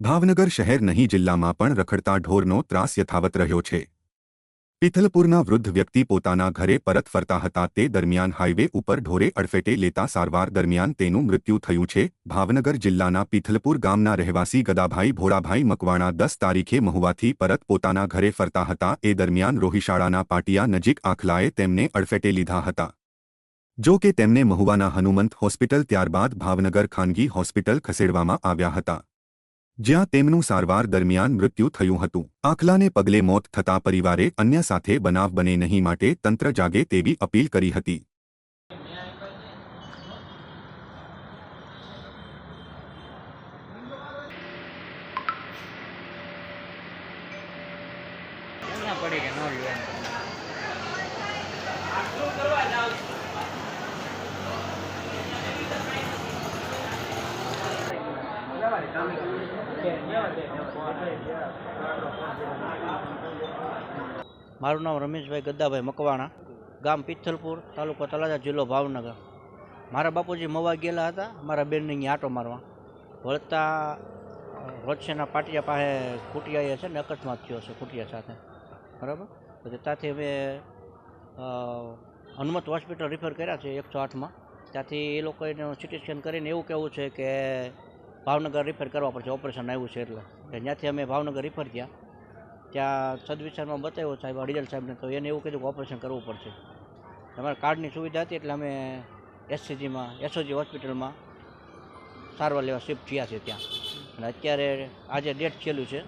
ભાવનગર શહેર નહીં જિલ્લામાં પણ રખડતા ઢોરનો ત્રાસ યથાવત રહ્યો છે. પિથલપુરના વૃદ્ધ વ્યક્તિ પોતાના ઘરે પરત ફરતા હતા તે દરમિયાન હાઇવે ઉપર ઢોરે અડફેટે લેતા સારવાર દરમિયાન તેનું મૃત્યુ થયું છે. ભાવનગર જિલ્લાના પિથલપુર ગામના રહેવાસી ગદાભાઈ ભોળાભાઈ મકવાણા દસ તારીખે મહુવાથી પરત પોતાના ઘરે ફરતા હતા. એ દરમિયાન રોહિશાળાના પાટિયા નજીક આખલાએ તેમને અડફેટે લીધા હતા. જો કે તેમને મહુવાના હનુમંત હોસ્પિટલ ત્યારબાદ ભાવનગર ખાનગી હોસ્પિટલ ખસેડવામાં આવ્યા હતા. જ્યાં તેમનું સારવાર દરમિયાન મૃત્યુ થયું હતું. આખલાને પગલે મોત થતા પરિવારે અન્ય સાથે બનાવ બને નહીં માટે તંત્ર જાગે તેવી અપીલ કરી હતી. પડે કે ન મારું નામ રમેશભાઈ ગદ્દાભાઈ મકવાણા ગામ પિથલપુર તાલુકો તળાજા જિલ્લો ભાવનગર. મારા બાપુજી મવા ગયેલા હતા મારા બેનને અહીંયા આટો મારવા. વળતા રોજસેના પાટિયા પાસે કુટિયાએ છે ને અકસ્માત થયો છે કુટિયા સાથે. બરાબર? પછી ત્યાંથી અમે હનુમત હોસ્પિટલ રિફર કર્યા છે એકસો આઠમાં. ત્યાંથી એ લોકોએ સિટી સ્કેન કરીને એવું કહેવું છે કે ભાવનગર રિફર કરવા પડશે. ઓપરેશન આવ્યું છે એટલે. ત્યાંથી અમે ભાવનગર રિફર થયા. ત્યાં સદવિચારમાં બતાવ્યો સાહેબ અડીજલ સાહેબને. તો એને એવું કીધું કે ઓપરેશન કરવું પડશે. તમારા કાર્ડની સુવિધા હતી એટલે અમે એસસીજીમાં એસઓજી હોસ્પિટલમાં સારવાર લેવા શિફ્ટ થયા છે ત્યાં. અને અત્યારે આજે ડેટ છેલ્લું છે.